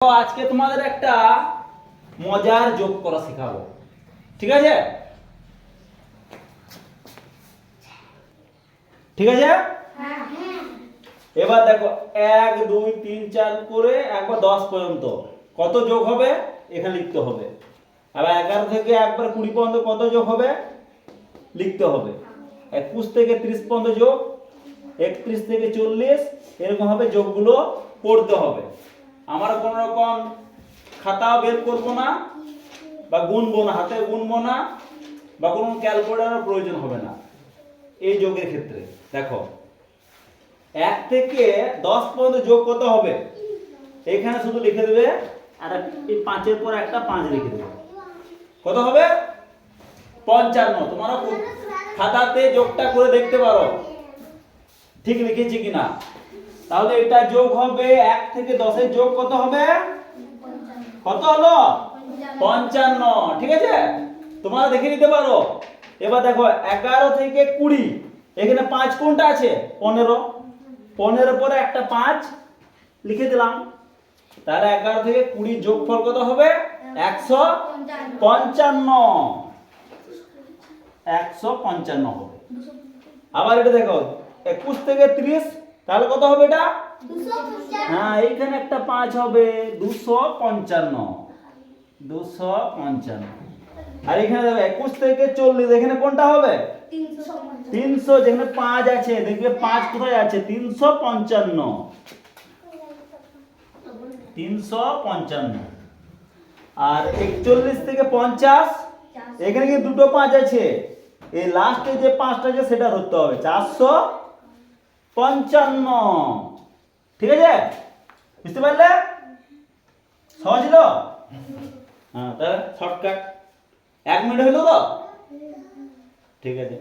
আজকে তোমাদের একটা মজার যোগ করা শেখাবো। ঠিক আছে? ঠিক আছে? এবার দেখো, এক, দুই, তিন, চার করে একবার দশ পর্যন্ত। কত যোগ হবে? এখানে লিখতে হবে। আবার এগারো থেকে একবার কুড়ি পর্যন্ত কত যোগ হবে? লিখতে হবে। একুশ থেকে ত্রিশ পর্যন্ত যোগ, একত্রিশ থেকে চল্লিশ, এরকম ভাবে যোগগুলো পড়তে হবে। আমরা কোনো রকম খাতাও বের করব না, বা গুনবো না, হাতে গুনবো না, বা কোনো ক্যালকুলেটারের প্রয়োজন হবে না। এই যোগের ক্ষেত্রে। দেখো, এক থেকে দশ পর্যন্ত যোগ কত হবে? এখানে শুধু লিখে দেবে, আর এই পাঁচের পর একটা পাঁচ লিখে দেবে। কত হবে? পঞ্চান্ন। তোমরা খাতাতে যোগটা করে দেখতে পারো। ঠিক লিখেছি কিনা? তাহলে এটা যোগ হবে এক থেকে দশের যোগ কত হবে? কত হলো? পঞ্চান্ন। ঠিক আছে? তোমরা দেখে নিতে পারো। এবার দেখো এগারো থেকে কুড়ি। এখানে পাঁচ কোনটা আছে? পনেরো। পনেরো পরে একটা পাঁচ। লিখে দিলাম। তাহলে এগারো থেকে কুড়ি যোগফল কত হবে? একশো পঞ্চান্ন। একশো পঞ্চান্ন হবে। আবার এটা দেখো একুশ থেকে ত্রিশ। তাহলে কত হবে এটা? হ্যাঁ এইখানে একটা পাঁচ হবে। দুশো পঞ্চান্ন। দুশো পঞ্চান্ন। আর এখানে দেখো একুশ থেকে চল্লিশ এখানে কোনটা হবে? তিনশো যেখানে পাঁচ আছে দেখবে পাঁচ কোথায় আছে? তিনশো পঞ্চান্ন। তিনশো পঞ্চান্ন। আর একচল্লিশ থেকে পঞ্চাশ এখানে কিন্তু দুটো পাঁচ আছে? এই লাস্টে যে পাঁচটা আছে সেটা ধরতে হবে। চারশো পঞ্চান্ন। ঠিক আছে? বুঝতে পারলে? সহজ হলো? হ্যাঁ তাহলে শর্টকাট এক মিনিট হলো তো? ঠিক আছে।